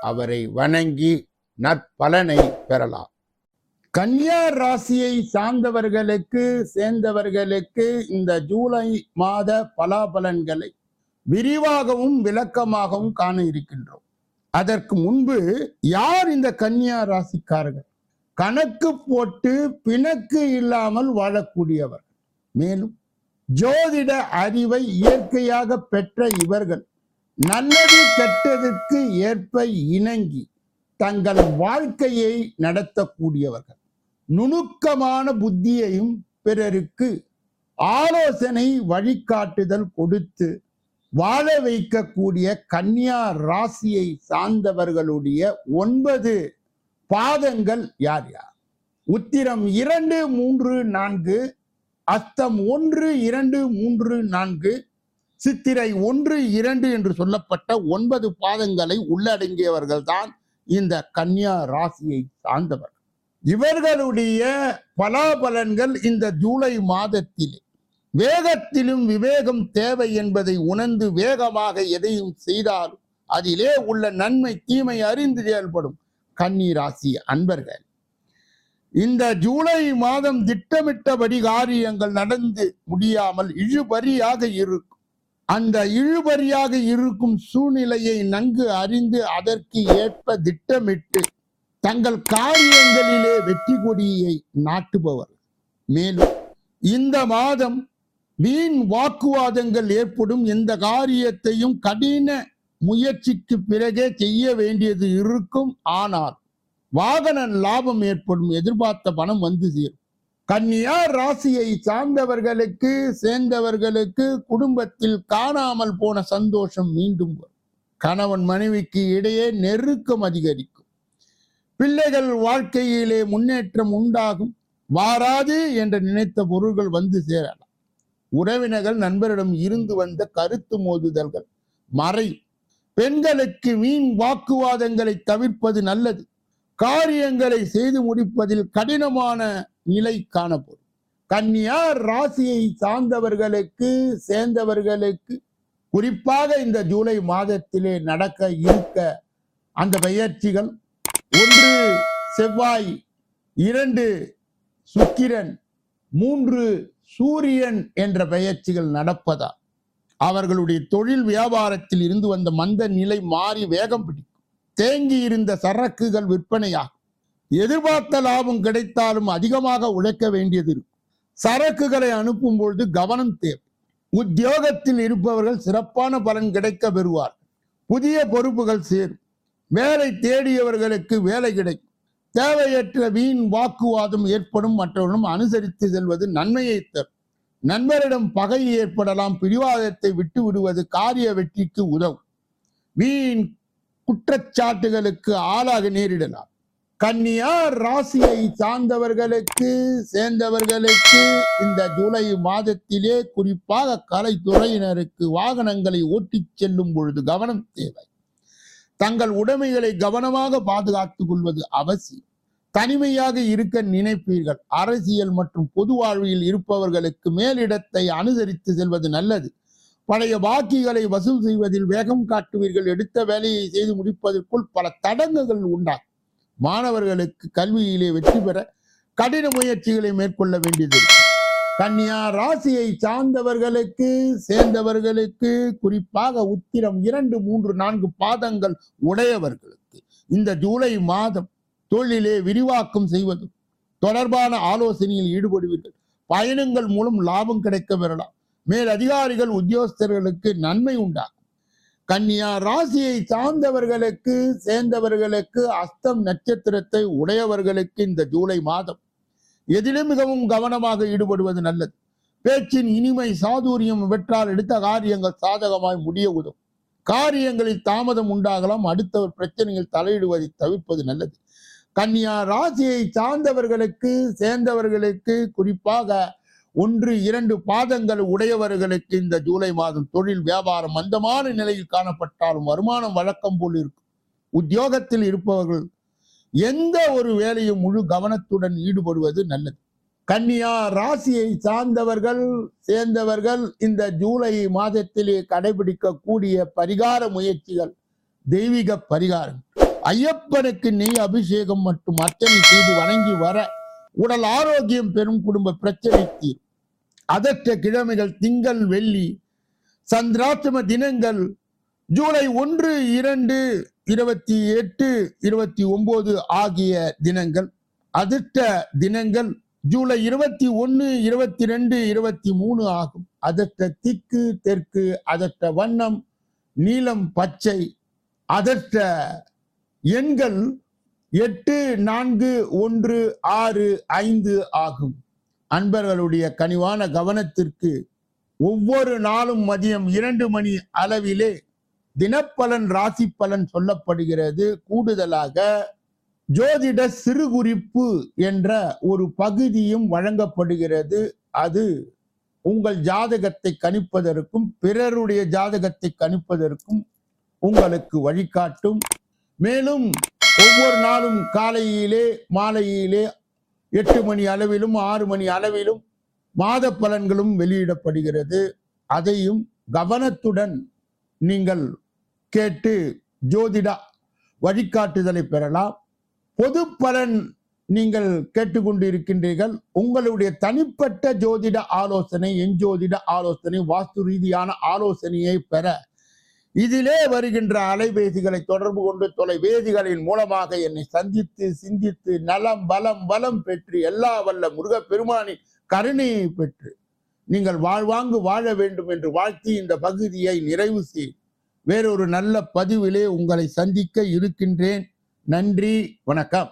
அவரை வணங்கி நற்பலனை பெறலாம். கன்னியா ராசியை சார்ந்தவர்களுக்கு சேர்ந்தவர்களுக்கு இந்த ஜூலை மாத பலாபலன்களை விரிவாகவும் விளக்கமாகவும் காண இருக்கின்றோம். அதற்கு முன்பு யார் இந்த கன்னியா ராசிக்காரர்கள்? கணக்கு போட்டு பிணக்கு இல்லாமல் வாழக்கூடியவர் மேலும் ஜோதிட அறிவை இயற்கையாக பெற்ற இவர்கள் நல்லது கெட்டதற்கு ஏற்ப இணங்கி தங்கள் வாழ்க்கையை நடத்தக்கூடியவர்கள். நுணுக்கமான புத்தியையும் பிறருக்கு ஆலோசனை வழிகாட்டுதல் கொடுத்து வாழ வைக்கக்கூடிய கன்னியா ராசியை சார்ந்தவர்களுடைய ஒன்பது பாதங்கள் யார் யார்? உத்திரம் இரண்டு மூன்று நான்கு அஸ்தம் ஒன்று இரண்டு மூன்று நான்கு சித்திரை ஒன்று இரண்டு என்று சொல்லப்பட்ட ஒன்பது பாதங்களை உள்ளடங்கியவர்கள் தான் இந்த கன்னியா ராசியை சார்ந்தவர். இவர்களுடைய பலாபலன்கள் இந்த ஜூலை மாதத்திலே. வேகத்திலும் விவேகம் தேவை என்பதை உணர்ந்து வேகமாக எதையும் செய்தாலும் அதிலே உள்ள நன்மை தீமை அறிந்து செயல்படும் கன்னி ராசி அன்பர்கள். இந்த ஜூலை மாதம் திட்டமிட்டபடி காரியங்கள் நடந்து முடியாமல் இழுபறியாக இருக்கும். அந்த இழுபறியாக இருக்கும் சூழ்நிலையை நன்கு அறிந்து அதற்கு ஏற்ப திட்டமிட்டு தங்கள் காரியங்களிலே வெற்றி கொடியை நாட்டுபவர். மேலும் இந்த மாதம் வீண் வாக்குவாதங்கள் ஏற்படும். எந்த காரியத்தையும் கடின முயற்சிக்கு பிறகே செய்ய வேண்டியது இருக்கும். ஆனால் வாகன லாபம் ஏற்படும். எதிர்பார்த்த பணம் வந்து சேரும். கன்னியா ராசியை சார்ந்தவர்களுக்கு சேர்ந்தவர்களுக்கு குடும்பத்தில் காணாமல் போன சந்தோஷம் மீண்டும் வரும். கணவன் மனைவிக்கு இடையே நெருக்கம் அதிகரிக்கும். பிள்ளைகள் வாழ்க்கையிலே முன்னேற்றம் உண்டாகும். வாராது என்று நினைத்த பொருள்கள் வந்து சேரலாம். உறவினர்கள் நண்பரிடம் இருந்து வந்த கருத்து மோதுதல்கள் மறை பெண்களுக்கு வீண் வாக்குவாதங்களை தவிர்ப்பது நல்லது. காரியங்களை செய்து முடிப்பதில் கடினமான நிலை காணப்படும் கன்னியா ராசியை சார்ந்தவர்களுக்கு சேர்ந்தவர்களுக்கு குறிப்பாக இந்த ஜூலை மாதத்திலே நடக்க இருக்க அந்த பயிற்சிகள் ஒன்று செவ்வாய் இரண்டு சுக்கிரன் மூன்று சூரியன் என்ற பயிற்சிகள் நடப்பதா? அவர்களுடைய தொழில் வியாபாரத்தில் இருந்து வந்த மந்த நிலை மாறி வேகம் பிடிக்கும். தேங்கி இருந்த சரக்குகள் விற்பனையாகும். எதிர்பார்த்த லாபம் கிடைத்தாலும் அதிகமாக உழைக்க வேண்டியது இருக்கும். சரக்குகளை அனுப்பும் பொழுது கவனம் தேவை. உத்தியோகத்தில் இருப்பவர்கள் சிறப்பான பலன் கிடைக்க பெறுவார். புதிய பொறுப்புகள் சேரும். வேலை தேடியவர்களுக்கு வேலை கிடைக்கும். தேவையற்ற வீண் வாக்குவாதம் ஏற்படும். மற்றவர்களும் அனுசரித்து செல்வது நன்மையை தரும். நண்பரிடம் பகை ஏற்படலாம். பிடிவாதத்தை விட்டு விடுவது காரிய வெற்றிக்கு உதவும். வீண் குற்றச்சாட்டுகளுக்கு ஆளாக நேரிடலாம். கன்னியா ராசியை சார்ந்தவர்களுக்கு சேர்ந்தவர்களுக்கு இந்த ஜூலை மாதத்திலே குறிப்பாக கலைத்துறையினருக்கு வாகனங்களை ஓட்டிச் செல்லும் பொழுது கவனம் தேவை. தங்கள் உடைமைகளை கவனமாக பாதுகாத்துக் கொள்வது அவசியம். தனிமையாக இருக்க நினைப்பீர்கள். அரசியல் மற்றும் பொது வாழ்வில் இருப்பவர்களுக்கு மேலிடத்தை அனுசரித்து செல்வது நல்லது. பழைய பாக்கிகளை வசூல் செய்வதில் வேகம் காட்டுவீர்கள். எடுத்த வேலையை செய்து முடிப்பதற்குள் பல தடங்குகள் உண்டாகும். மாணவர்களுக்கு கல்வியிலே வெற்றி பெற கடின முயற்சிகளை மேற்கொள்ள வேண்டியது. கன்னியா ராசியை சார்ந்தவர்களுக்கு சேர்ந்தவர்களுக்கு குறிப்பாக உத்திரம் இரண்டு மூன்று நான்கு பாதங்கள் உடையவர்களுக்கு இந்த ஜூலை மாதம் தொழிலே விரிவாக்கம் செய்வதும் தொடர்பான ஆலோசனையில் ஈடுபடுவீர்கள். பயணங்கள் மூலம் லாபம் கிடைக்க பெறலாம். மேல் அதிகாரிகள் உத்தியோகஸ்தர்களுக்கு நன்மை உண்டாகும் கன்னியா ராசியை சார்ந்தவர்களுக்கு சேர்ந்தவர்களுக்கு அஸ்தம் நட்சத்திரத்தை உடையவர்களுக்கு இந்த ஜூலை மாதம் எதிலும் மிகவும் கவனமாக ஈடுபடுவது நல்லது. பேச்சின் இனிமை சாதுரியம் வெற்றால் எடுத்த காரியங்கள் சாதகமாய் முடிய உதவும் காரியங்களில் தாமதம் உண்டாகலாம் அடுத்த பிரச்சனையில் தலையிடுவதை தவிர்ப்பது நல்லது. கன்னியா ராசியை சார்ந்தவர்களுக்கு சேர்ந்தவர்களுக்கு குறிப்பாக ஒன்று இரண்டு பாதங்கள் உடையவர்களுக்கு இந்த ஜூலை மாதம் தொழில் வியாபாரம் மந்தமான நிலையில் காணப்பட்டாலும் வருமானம் வழக்கம் போல் இருக்கும். உத்தியோகத்தில் இருப்பவர்கள் எந்த ஒரு வேலையும் முழு கவனத்துடன் ஈடுபடுவது நல்லது. கன்னியா ராசியை சார்ந்தவர்கள் சேர்ந்தவர்கள் இந்த ஜூலை மாதத்திலே கடைபிடிக்கக்கூடிய பரிகார முயற்சிகள் தெய்வீக பரிகாரம் ஐயப்பனுக்கு நெய் அபிஷேகம் மற்றும் அர்ச்சனை செய்து வணங்கி வர உடல் ஆரோக்கியம் பெறும் குடும்ப பிரச்சனை தீர் அதற்ற கிழமைகள் திங்கள் வெள்ளி சந்திராஷ்டம தினங்கள் ஜூலை ஒன்று இரண்டு இருபத்தி எட்டு இருபத்தி ஒன்பது ஆகிய தினங்கள். அதிர்ஷ்ட தினங்கள் ஜூலை இருபத்தி ஒன்று இருபத்தி ரெண்டு இருபத்தி மூணு ஆகும். அதற்ற திக்கு தெற்கு அதற்ற வண்ணம் நீலம் பச்சை அதற்ற எண்கள் எட்டு நான்கு ஒன்று ஆறு ஐந்து ஆகும். அன்பர்களுடைய கனிவான கவனத்திற்கு ஒவ்வொரு நாளும் மதியம் இரண்டு மணி அளவிலே தினப்பலன் ராசி பலன் சொல்லப்படுகிறது. கூடுதலாக ஜோதிட சிறுகுறிப்பு என்ற ஒரு பகுதியும் வழங்கப்படுகிறது. அது உங்கள் ஜாதகத்தை கணிப்பதற்கும் பிறருடைய ஜாதகத்தை கணிப்பதற்கும் உங்களுக்கு வழிகாட்டும். மேலும் ஒவ்வொரு நாளும் காலையிலே மாலையிலே எட்டு மணி அளவிலும் ஆறு மணி அளவிலும் மாத பலன்களும் வெளியிடப்படுகிறது. அதையும் கவனத்துடன் நீங்கள் கேட்டு ஜோதிட வழிகாட்டுதலை பெறலாம். பொது பலன் நீங்கள் கேட்டுக்கொண்டு இருக்கின்றீர்கள் உங்களுடைய தனிப்பட்ட ஜோதிட ஆலோசனை எஞ்சோதிட ஆலோசனை வாஸ்து ரீதியான ஆலோசனையை பெற இதிலே வருகின்ற அலைபேசிகளை தொடர்பு கொண்டு தொலைபேசிகளின் மூலமாக என்னை சந்தித்து சிந்தித்து நலம் பலம் வலம் பெற்று எல்லா வல்ல முருக பெருமானின் கருணையை பெற்று நீங்கள் வாழ்வாங்கு வாழ வேண்டும் என்று வாழ்த்தி இந்த பகுதியை நிறைவு செய். வேறொரு நல்ல பதிவிலே உங்களை சந்திக்க இருக்கின்றேன். நன்றி வணக்கம்.